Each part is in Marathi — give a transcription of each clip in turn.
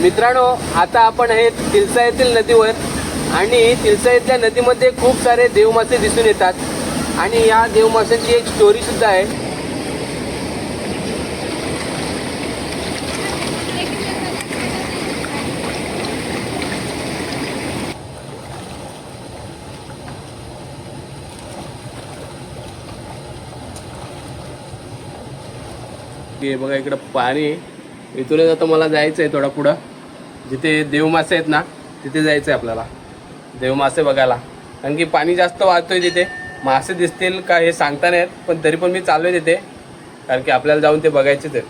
मित्रांनो आता आपण हे तिलसा येथील नदीवर आणि तिलसा नदीमध्ये खूप सारे देवमासे दिसून येतात. आणि या देवमाशांची एक स्टोरी सुद्धा आहे. हे बघा इकडं पाणी इथूनच आता मला जायचं आहे थोडा पुढं. जिथे देवमासे आहेत ना तिथे जायचं आहे आपल्याला. देवमासे बघायला. कारण की पाणी जास्त वाहतोय तिथे. मासे दिसतील का हे सांगता नाही पण तरी पण मी चालू आहे तिथे. कारण की आपल्याला जाऊन ते बघायचेच आहेत.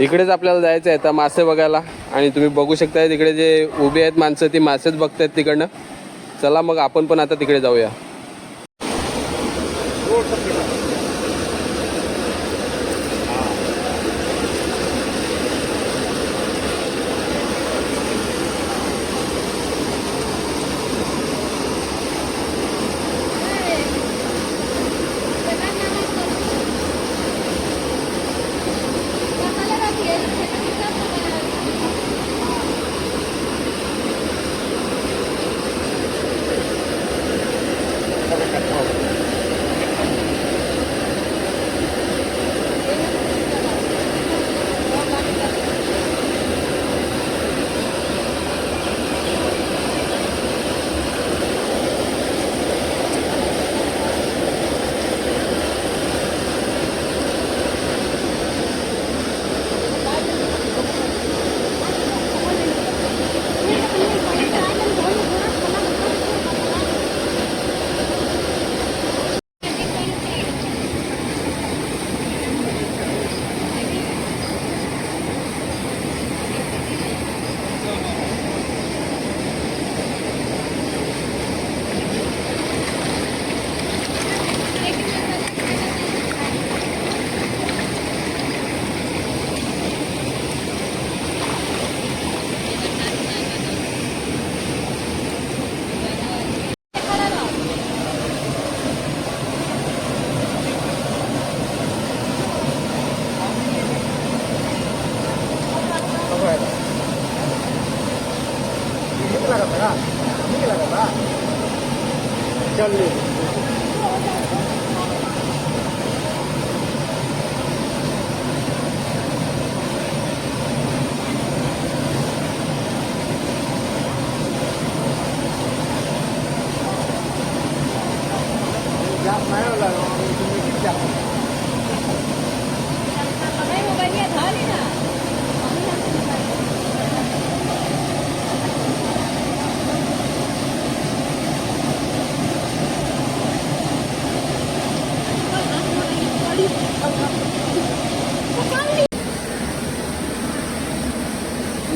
इकडेच आपल्याला जायचं आहे आता मासे बघायला. आणि तुम्ही बघू शकता तिकडे जे उभे आहेत माणसं ती मासेच बघतायत तिकडनं. चला मग आपण पण आता तिकडे जाऊया. 잘리.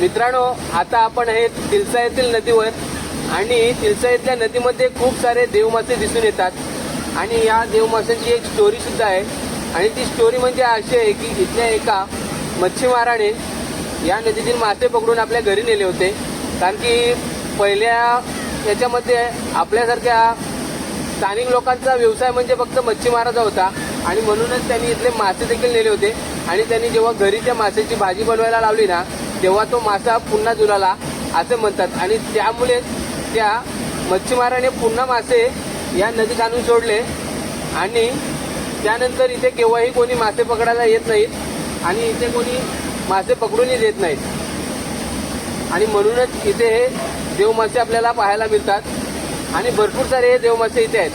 मित्रांनो आता आपण हे तिलसा येथील नदीवर आणि तिलसा नदीमध्ये खूप सारे देवमासे दिसून येतात. आणि या देवमाशांची एक स्टोरी सुद्धा आहे. आणि ती स्टोरी म्हणजे अशी आहे की इथल्या एका मच्छीमाराने या नदीतील मासे पकडून आपल्या घरी नेले होते. कारण की पहिल्या याच्यामध्ये आपल्यासारख्या स्थानिक लोकांचा व्यवसाय म्हणजे फक्त मच्छीमाराचा होता. आणि म्हणूनच त्यांनी इथले मासे देखील नेले होते. आणि त्यांनी जेव्हा घरी त्या माशाची भाजी बनवायला लावली ना तेव्हा तो मासा पुन्हा जुलाला असे म्हणतात. आणि त्यामुळे त्या मच्छीमाराने पुन्हा मासे या नदीत आणून सोडले. आणि त्यानंतर इथे केव्हाही कोणी मासे पकडायला येत नाहीत आणि इथे कोणी मासे पकडूनही देत नाहीत. आणि म्हणूनच इथे हे देवमासे आपल्याला पाहायला मिळतात. आणि भरपूर सारे हे देवमासे इथे आहेत.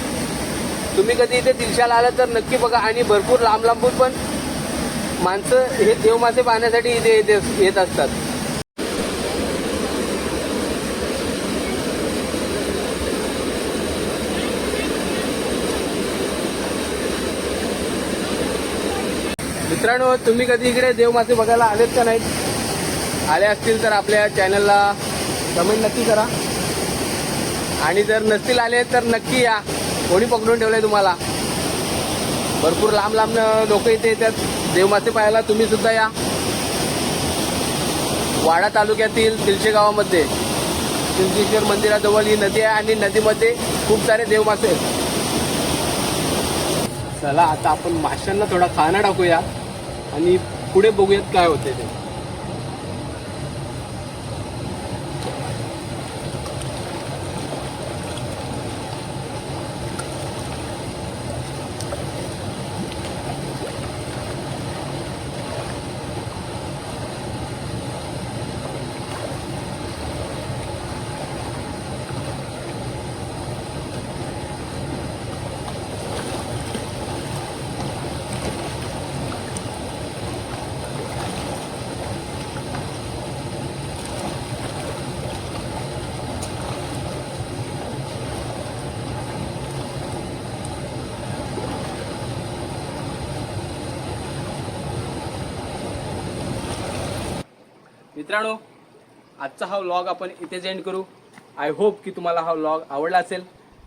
तुम्ही कधी इथे दिलशाला आलात तर नक्की बघा. आणि भरपूर लांब लांबून पण माणसं हे देवमासे पाहण्यासाठी इथे येत असतात. मित्रांनो तुम्ही कधी इकडे देवमासे बघायला आलेत का नाहीत? आले असतील तर आपल्या चॅनलला कमेंट नक्की करा. आणि जर नसतील आले तर नक्की या. कोणी पकडून ठेवलंय तुम्हाला? भरपूर लांब लांब लोक इथे येतात. देवमासे पाहायला तुम्ही सुद्धा या. वाडा तालुक्यातील तिलशे गावामध्ये सिद्धेश्वर मंदिराजवळ ही नदी आहे आणि नदीमध्ये खूप सारे देवमासे आहेत. चला आता आपण माशांना थोडा खाना टाकूया आणि पुढे बघूयात काय होते ते. मित्रांनो आजचा हा व्लॉग आपण इथेच एंड करू. आय होप की तुम्हाला हा व्लॉग आवडला असेल.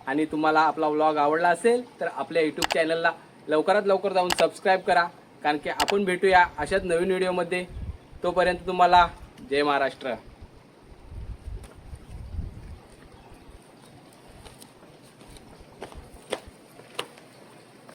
आणि तुम्हाला आपला व्लॉग आवडला असेल तर आपल्या यूट्यूब चॅनलला लवकरात लवकर जाऊन सबस्क्राईब करा. कारण की आपण भेटूया अशाच नवीन व्हिडिओमध्ये तोपर्यंत तुम्हाला जय महाराष्ट्र.